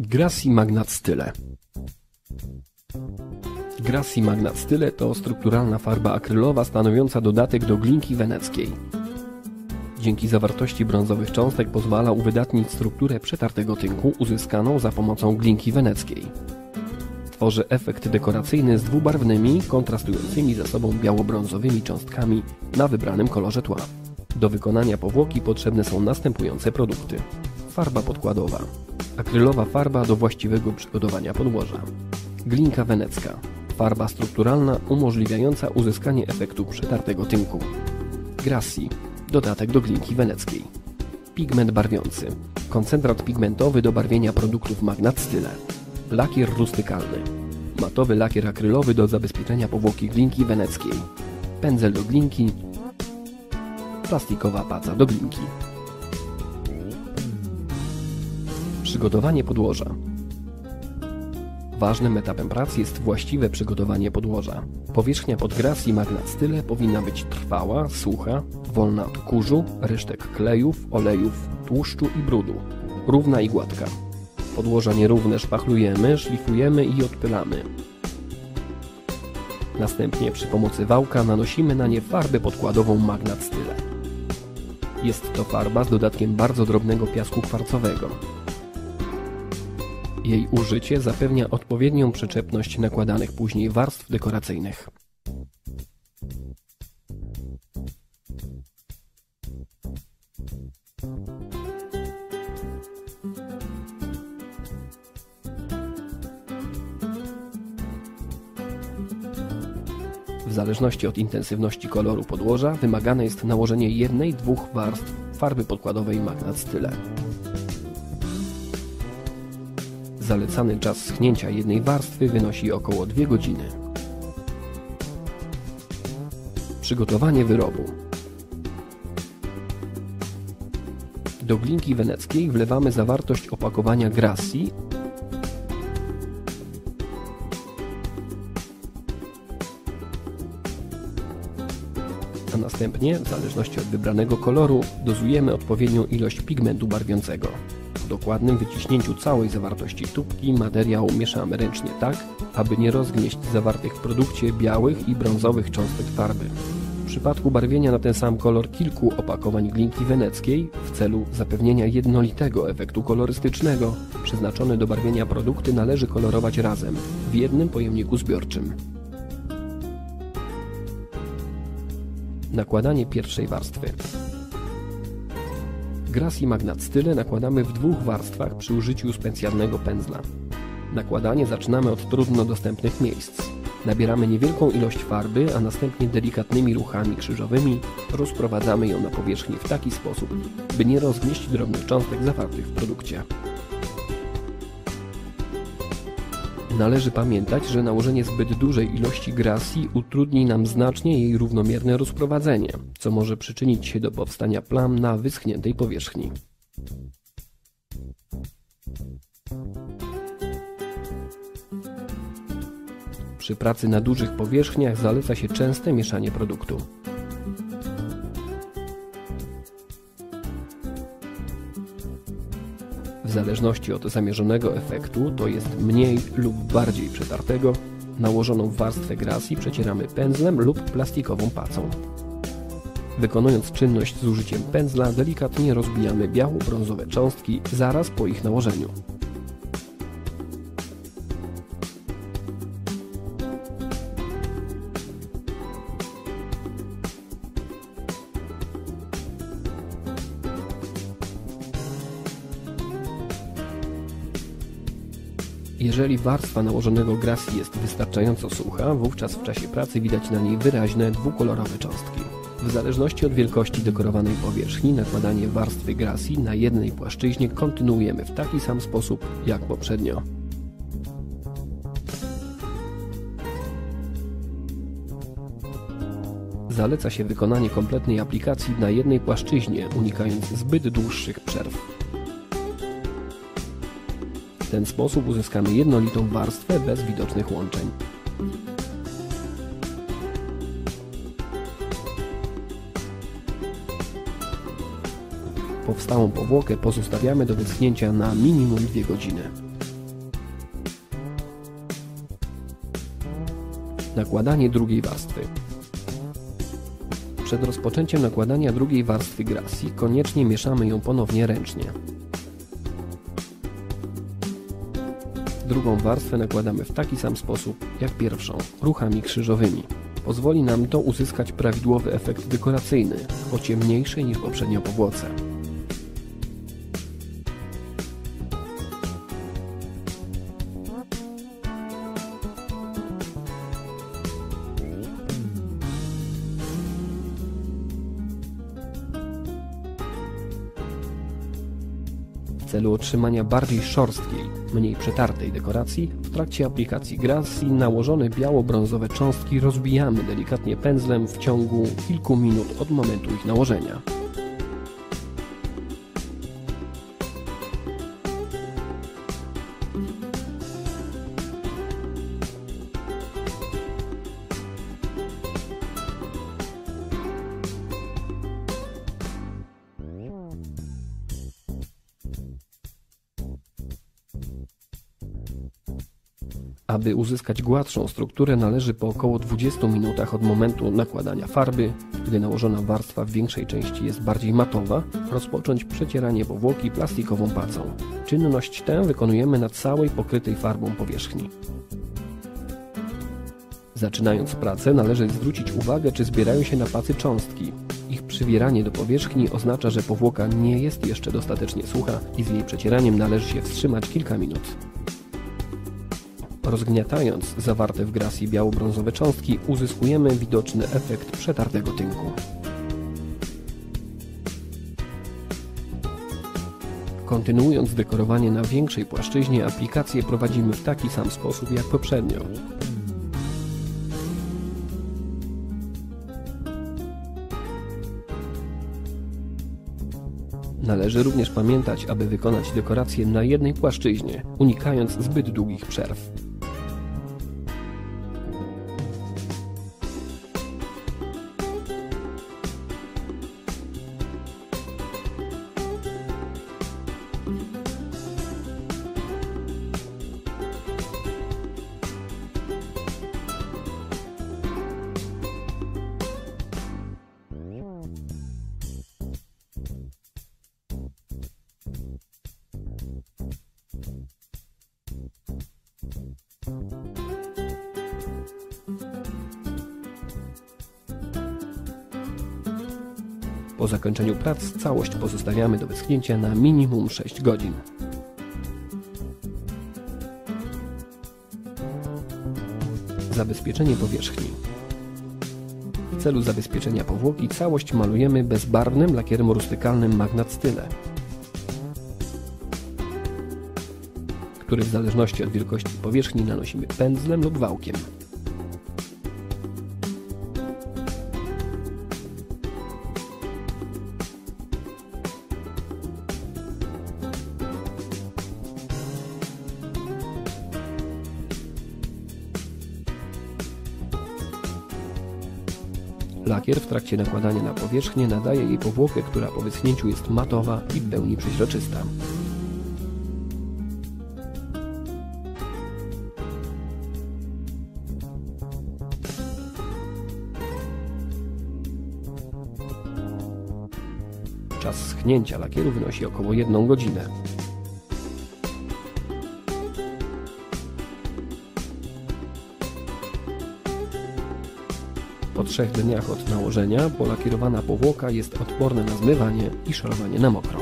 Grassi Magnat Style Grassi Magnat Style to strukturalna farba akrylowa stanowiąca dodatek do glinki weneckiej. Dzięki zawartości brązowych cząstek pozwala uwydatnić strukturę przetartego tynku uzyskaną za pomocą glinki weneckiej. Tworzy efekt dekoracyjny z dwubarwnymi, kontrastującymi ze sobą biało-brązowymi cząstkami na wybranym kolorze tła. Do wykonania powłoki potrzebne są następujące produkty. Farba podkładowa. Akrylowa farba do właściwego przygotowania podłoża. Glinka wenecka. Farba strukturalna umożliwiająca uzyskanie efektu przetartego tynku. Grassi. Dodatek do glinki weneckiej. Pigment barwiący. Koncentrat pigmentowy do barwienia produktów Magnat Style. Lakier rustykalny. Matowy lakier akrylowy do zabezpieczenia powłoki glinki weneckiej. Pędzel do glinki. Plastikowa paca do glinki. Przygotowanie podłoża. Ważnym etapem pracy jest właściwe przygotowanie podłoża. Powierzchnia pod Grassi Magnat Style powinna być trwała, sucha, wolna od kurzu, resztek klejów, olejów, tłuszczu i brudu, równa i gładka. Podłoża nierówne szpachlujemy, szlifujemy i odpylamy. Następnie przy pomocy wałka nanosimy na nie farbę podkładową Magnat Style. Jest to farba z dodatkiem bardzo drobnego piasku kwarcowego. Jej użycie zapewnia odpowiednią przyczepność nakładanych później warstw dekoracyjnych. W zależności od intensywności koloru podłoża wymagane jest nałożenie jednej, dwóch warstw farby podkładowej Magnat Style. Zalecany czas schnięcia jednej warstwy wynosi około 2 godziny. Przygotowanie wyrobu Do glinki weneckiej wlewamy zawartość opakowania Grassi a następnie, w zależności od wybranego koloru, dozujemy odpowiednią ilość pigmentu barwiącego. Po dokładnym wyciśnięciu całej zawartości tubki materiał mieszamy ręcznie tak, aby nie rozgnieść zawartych w produkcie białych i brązowych cząstek farby. W przypadku barwienia na ten sam kolor kilku opakowań glinki weneckiej w celu zapewnienia jednolitego efektu kolorystycznego przeznaczone do barwienia produkty należy kolorować razem w jednym pojemniku zbiorczym. Nakładanie pierwszej warstwy. Grassi Magnat Style nakładamy w dwóch warstwach przy użyciu specjalnego pędzla. Nakładanie zaczynamy od trudno dostępnych miejsc. Nabieramy niewielką ilość farby, a następnie delikatnymi ruchami krzyżowymi rozprowadzamy ją na powierzchni w taki sposób, by nie rozgnieść drobnych cząstek zawartych w produkcie. Należy pamiętać, że nałożenie zbyt dużej ilości grasji utrudni nam znacznie jej równomierne rozprowadzenie, co może przyczynić się do powstania plam na wyschniętej powierzchni. Przy pracy na dużych powierzchniach zaleca się częste mieszanie produktu. Zależności od zamierzonego efektu, to jest mniej lub bardziej przetartego, nałożoną warstwę grasji przecieramy pędzlem lub plastikową pacą. Wykonując czynność z użyciem pędzla, delikatnie rozbijamy biało-brązowe cząstki zaraz po ich nałożeniu. Jeżeli warstwa nałożonego grassi jest wystarczająco sucha, wówczas w czasie pracy widać na niej wyraźne dwukolorowe cząstki. W zależności od wielkości dekorowanej powierzchni, nakładanie warstwy grassi na jednej płaszczyźnie kontynuujemy w taki sam sposób jak poprzednio. Zaleca się wykonanie kompletnej aplikacji na jednej płaszczyźnie, unikając zbyt dłuższych przerw. W ten sposób uzyskamy jednolitą warstwę bez widocznych łączeń. powstałą powłokę pozostawiamy do wyschnięcia na minimum 2 godziny. Nakładanie drugiej warstwy. Przed rozpoczęciem nakładania drugiej warstwy grasji koniecznie mieszamy ją ponownie ręcznie. Drugą warstwę nakładamy w taki sam sposób jak pierwszą, ruchami krzyżowymi. Pozwoli nam to uzyskać prawidłowy efekt dekoracyjny, o ciemniejszej niż poprzednio powłoce. Celu otrzymania bardziej szorstkiej, mniej przetartej dekoracji, w trakcie aplikacji grasji nałożone biało-brązowe cząstki rozbijamy delikatnie pędzlem w ciągu kilku minut od momentu ich nałożenia. Aby uzyskać gładszą strukturę należy po około 20 minutach od momentu nakładania farby, gdy nałożona warstwa w większej części jest bardziej matowa, rozpocząć przecieranie powłoki plastikową pacą. Czynność tę wykonujemy na całej pokrytej farbą powierzchni. Zaczynając pracę należy zwrócić uwagę czy zbierają się na pacy cząstki. Ich przywieranie do powierzchni oznacza, że powłoka nie jest jeszcze dostatecznie sucha i z jej przecieraniem należy się wstrzymać kilka minut. Rozgniatając zawarte w grasji biało-brązowe cząstki uzyskujemy widoczny efekt przetartego tynku. Kontynuując dekorowanie na większej płaszczyźnie, aplikację prowadzimy w taki sam sposób jak poprzednio. Należy również pamiętać, aby wykonać dekorację na jednej płaszczyźnie, unikając zbyt długich przerw. Po zakończeniu prac całość pozostawiamy do wyschnięcia na minimum 6 godzin. Zabezpieczenie powierzchni. W celu zabezpieczenia powłoki całość malujemy bezbarwnym lakierem rustykalnym Magnat Style, który w zależności od wielkości powierzchni nanosimy pędzlem lub wałkiem. Lakier w trakcie nakładania na powierzchnię nadaje jej powłokę, która po wyschnięciu jest matowa i w pełni przeźroczysta. Czas schnięcia lakieru wynosi około 1 godzinę. Trzech dniach od nałożenia polakierowana powłoka jest odporna na zmywanie i szorowanie na mokro.